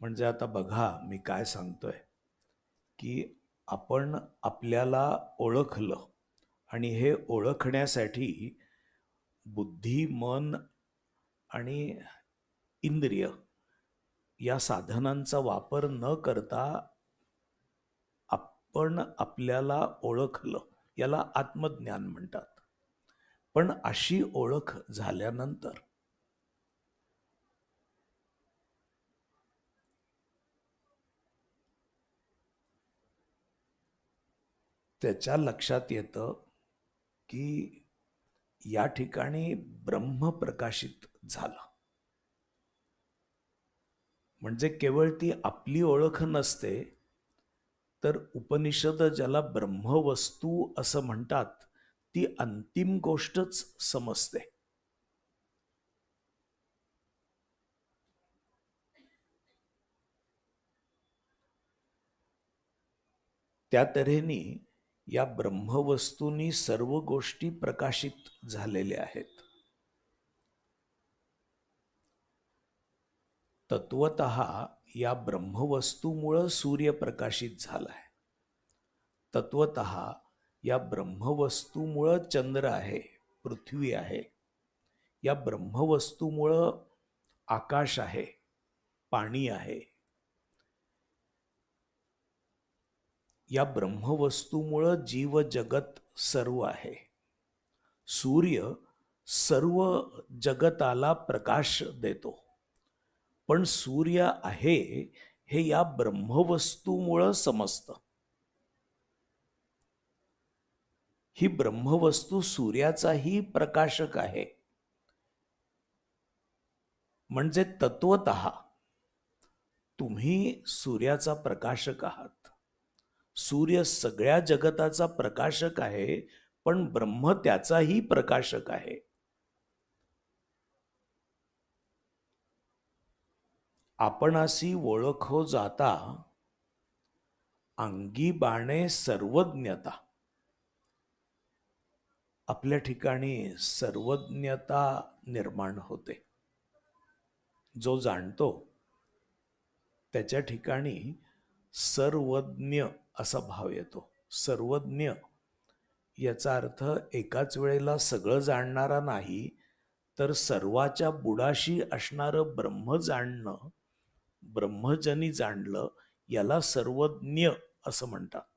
म्हणजे आता बघा मी काय सांगतोय. की आपण आपल्याला ओळखलं आणि हे ओळखण्यासाठी बुद्धी मन आणि इंद्रिय या साधनांचा वापर न करता आपण आपल्याला ओळखलं याला आत्मज्ञान म्हणतात. पण अशी ओळख झाल्यानंतर त्याच्या लक्षात येतं की या ठिकाणी ब्रह्म प्रकाशित झालं. म्हणजे केवळ ती आपली ओळख नसते तर उपनिषद ज्याला ब्रह्मवस्तू असं म्हणतात ती अंतिम गोष्टच समजते. त्या तऱ्हेने या ब्रह्मवस्तूंनी सर्व गोष्टी प्रकाशित झालेल्या आहेत. तत्वत या ब्रह्मवस्तूमुळं सूर्य प्रकाशित झालाय. तत्वत या ब्रह्मवस्तूमुळं चंद्र आहे पृथ्वी आहे. या ब्रह्मवस्तूमुळं आकाश आहे पाणी आहे. या ब्रह्मवस्तूमुळं जीव जगत सर्व आहे. सूर्य सर्व जगताला प्रकाश देतो. पण सूर्य आहे हे या ब्रह्मवस्तूमुळं समजतं. ही ब्रह्मवस्तू सूर्याचाही प्रकाशक आहे. म्हणजे तत्वत तुम्ही सूर्याचा प्रकाशक आहात. सूर्य सगळ्या जगताचा प्रकाशक आहे पण ब्रह्म त्याचाही प्रकाशक आहे. आपणासी ओळखो जाता अंगी बाणे सर्वज्ञता. आपल्या ठिकाणी सर्वज्ञता निर्माण होते. जो जाणतो त्याच्या ठिकाणी सर्वज्ञ असा भाव येतो. सर्वज्ञ याचा अर्थ एकाच वेळेला सगळं जाणणारा नाही तर सर्वाच्या बुडाशी असणारं ब्रह्म जाणणं ब्रह्मजनी जाणलं याला सर्वज्ञ असं म्हणतात.